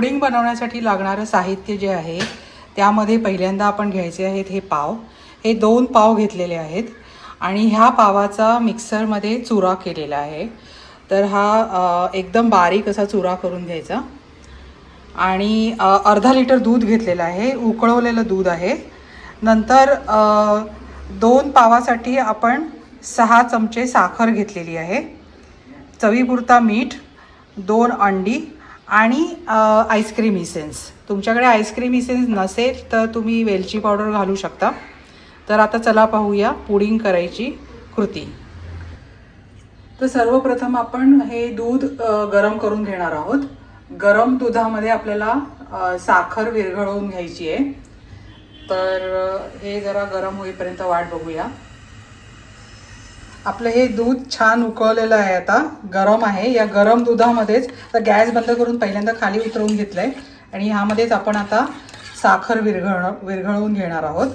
Pudding बनवण्यासाठी लागणारं साहित्य जे आहे त्यामध्ये पहिल्यांदा आपण घ्यायचे आहेत हे पाव. हे दोन पाव घेतलेले आहेत आणि ह्या पावाचा मिक्सरमध्ये चुरा केलेला आहे. तर हा एकदम बारीक असा चुरा करून घ्यायचा. आणि अर्धा लिटर दूध घेतलेलं आहे उकळवलेलं दूध आहे. नंतर दोन पावासाठी आपण सहा चमचे साखर घेतलेली आहे. चवीपुरता मीठ दोन अंडी आणि आईस्क्रीम इसेन्स. तुमच्याकडे आईस्क्रीम इसेन्स नसेल तर तुम्ही वेलची पावडर घालू शकता. तर आता चला पाहूया पुडिंग करायची कृती. तर सर्वप्रथम आपण हे दूध गरम करून घेणार आहोत. गरम दुधामध्ये आपल्याला साखर विरघळवून घ्यायची आहे. तर हे जरा गरम होईपर्यंत वाट बघूया. आपलं हे दूध छान उकळलेलं आहे आता. गरम आहे. या गरम दुधामध्येच तर गॅस बंद करून पहिल्यांदा खाली उतरवून घेतलं आहे आणि ह्यामध्येच आपण आता साखर विरघळ विरघळवून घेणार आहोत.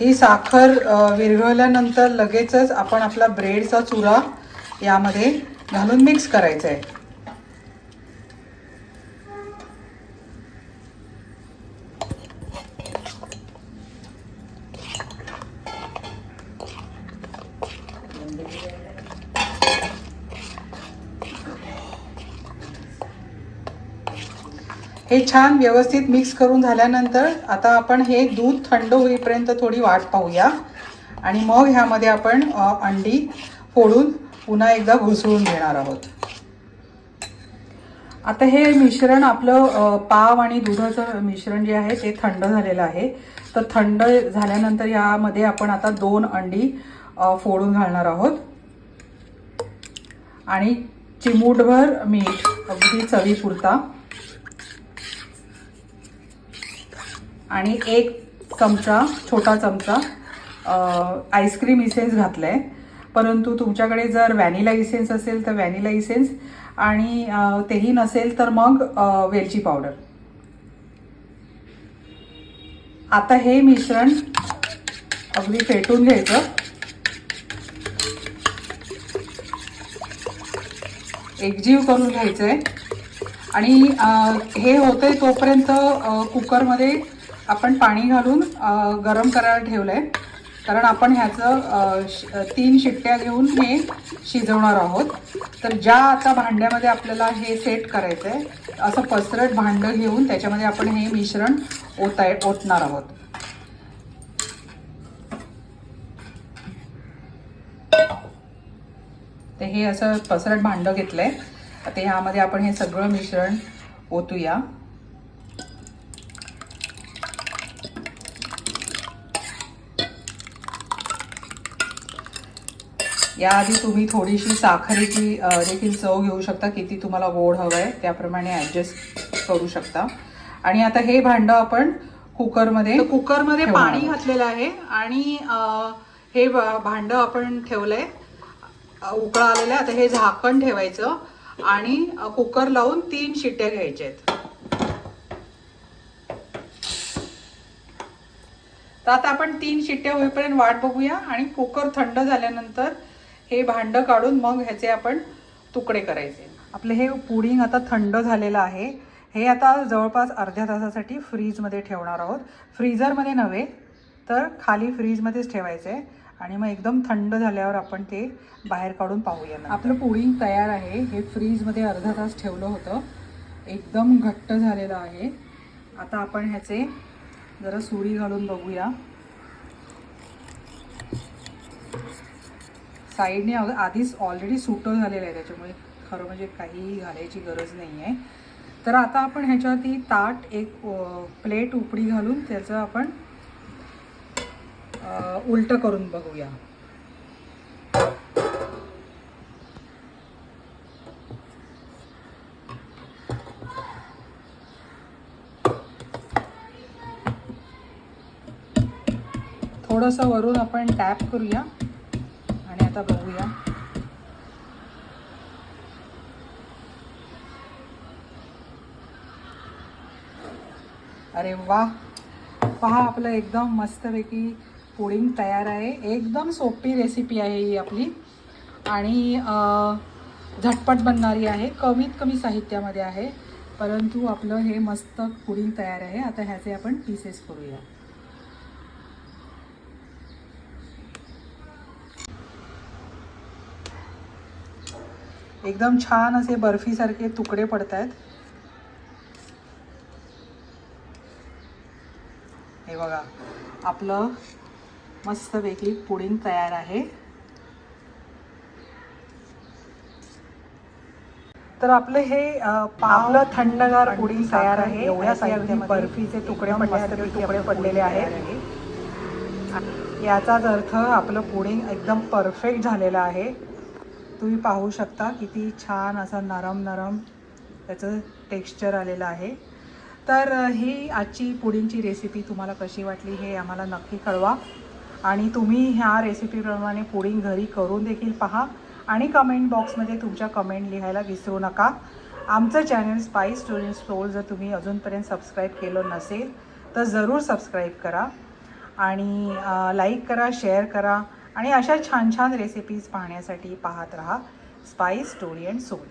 ही साखर विरघळल्यानंतर लगेचच आपण आपला ब्रेडचा चुरा यामध्ये घालून मिक्स करायचा आहे हे छान व्यवस्थित मिक्स करून झाल्यानंतर आता आपण हे दूध थंड होईपर्यंत थोडी वाट पाहूया. आणि मग ह्यामध्ये आपण अंडी फोडून पुन्हा एकदा घुसळून घेणार आहोत. आता हे मिश्रण आपलं पाव आणि दुधाचं मिश्रण जे आहे ते थंड झालेलं आहे. तर थंड झाल्यानंतर यामध्ये आपण आता दोन अंडी फोडून घालणार आहोत. आणि चिमूटभर मीठ अगदी चवीपुरता. आणि एक चमचा छोटा चमचा आईस्क्रीम इसेन्स घातलाय. आहे परंतु तुमच्याकडे जर व्हॅनिला इसेन्स असेल तर व्हॅनिला इसेन्स आणि तेही नसेल तर मग वेलची पावडर. आता हे मिश्रण अगदी फेटून घ्यायचं. एकजीव करून घ्यायचं आहे आणि हे हे आहे तोपर्यंत कुकरमध्ये आपण पाणी घालून गरम करायला ठेवलं आहे कारण आपण ह्याचं तीन शिट्ट्या घेऊन हे शिजवणार आहोत. तर ज्या आता भांड्यामध्ये आपल्याला हे सेट करायचं आहे असं पसरट भांडं घेऊन त्याच्यामध्ये आपण हे मिश्रण ओताय ओतणार आहोत. ते हे असं पसरट भांडं घेतलंय. आता ह्यामध्ये आपण हे सगळं मिश्रण ओतूया. याआधी तुम्ही थोडीशी साखरेची देखील चव घेऊ शकता. किती तुम्हाला गोड हवं आहे त्याप्रमाणे ॲडजस्ट करू शकता. आणि आता हे भांडं आपण कुकरमध्ये कुकरमध्ये पाणी. घातलेलं आहे आणि हे भांडं आपण ठेवलंय. अ, उकळा आलेलं आहे. आता हे झाकण ठेवायचं आणि कुकर लावून तीन शिट्ट्या घ्यायच्या आहेत. तर आता आपण तीन शिट्ट्या होईपर्यंत वाट बघूया आणि कुकर थंड झाल्यानंतर हे भांडं काढून मग ह्याचे आपण तुकडे करायचे. आपलं हे पुडिंग आता थंड झालेलं आहे. हे आता जवळपास अर्ध्या तासासाठी फ्रीजमध्ये ठेवणार आहोत. फ्रीजरमध्ये नव्हे तर खाली फ्रीजमध्येच ठेवायचं आहे आणि मग एकदम थंड झाल्यावर आपण ते बाहेर काढून पाहूया आपलं पुडिंग तयार आहे. हे फ्रीजमध्ये अर्धा तास ठेवलं होतं. एकदम घट्ट झालेलं आहे. आता आपण ह्याचे जरा सुरी घालून बघूया. साईडने आधीच ऑलरेडी सुटं झालेलं आहे त्याच्यामुळे खरं म्हणजे काही घालायची गरज नाही आहे तर आता आपण ह्याच्यावरती ताट एक प्लेट उपडी घालून त्याचं आपण उलटं करून बघूया. थोडंसं वरून आपण टॅप करूया. आणि आता बघूया. अरे वा. पहा आपलं एकदम मस्तपैकी पुडिंग तयार आहे. एकदम सोपी रेसिपी आहे ही आपली. आणि झटपट बनणारी आहे. कमीत कमी साहित्यामध्ये आहे. परंतु आपलं हे मस्त पुडिंग तयार आहे. आता ह्याचे आपण पीसेस करूया. एकदम छान असे बर्फीसारखे तुकडे पडत आहेत हे बघा आपलं मस्त वेगळी पुडिंग तयार आहे. तर आपलं हे आपलं थंडगार पुडिंग तयार आहे. एवढ्या साहित्यामध्ये बर्फीचे तुकडे तुकडे पडलेले आहेत. याचाच अर्थ आपलं पुडिंग एकदम परफेक्ट झालेलं आहे. तुम्ही पाहू शकता किती छान असा नरम नरम त्याचं टेक्स्चर आलेलं आहे. तर ही आजची पुडिंगची रेसिपी तुम्हाला कशी वाटली हे आम्हाला नक्की कळवा. आणि तुम्ही ह्या रेसिपीप्रमाणे पुडिंग घरी करून देखील पहा आणि कमेंट बॉक्समध्ये तुमच्या कमेंट लिहायला विसरू नका. आमचं चॅनल स्पाईस स्टोरी स्टोल जर तुम्ही अजूनपर्यंत सबस्क्राईब केलं नसेल तर जरूर सबस्क्राईब करा. आणि लाईक करा शेअर करा. आणि अशा छान छान रेसिपीज पाहण्यासाठी पाहत राहा स्पाईस स्टोरी अँड सोल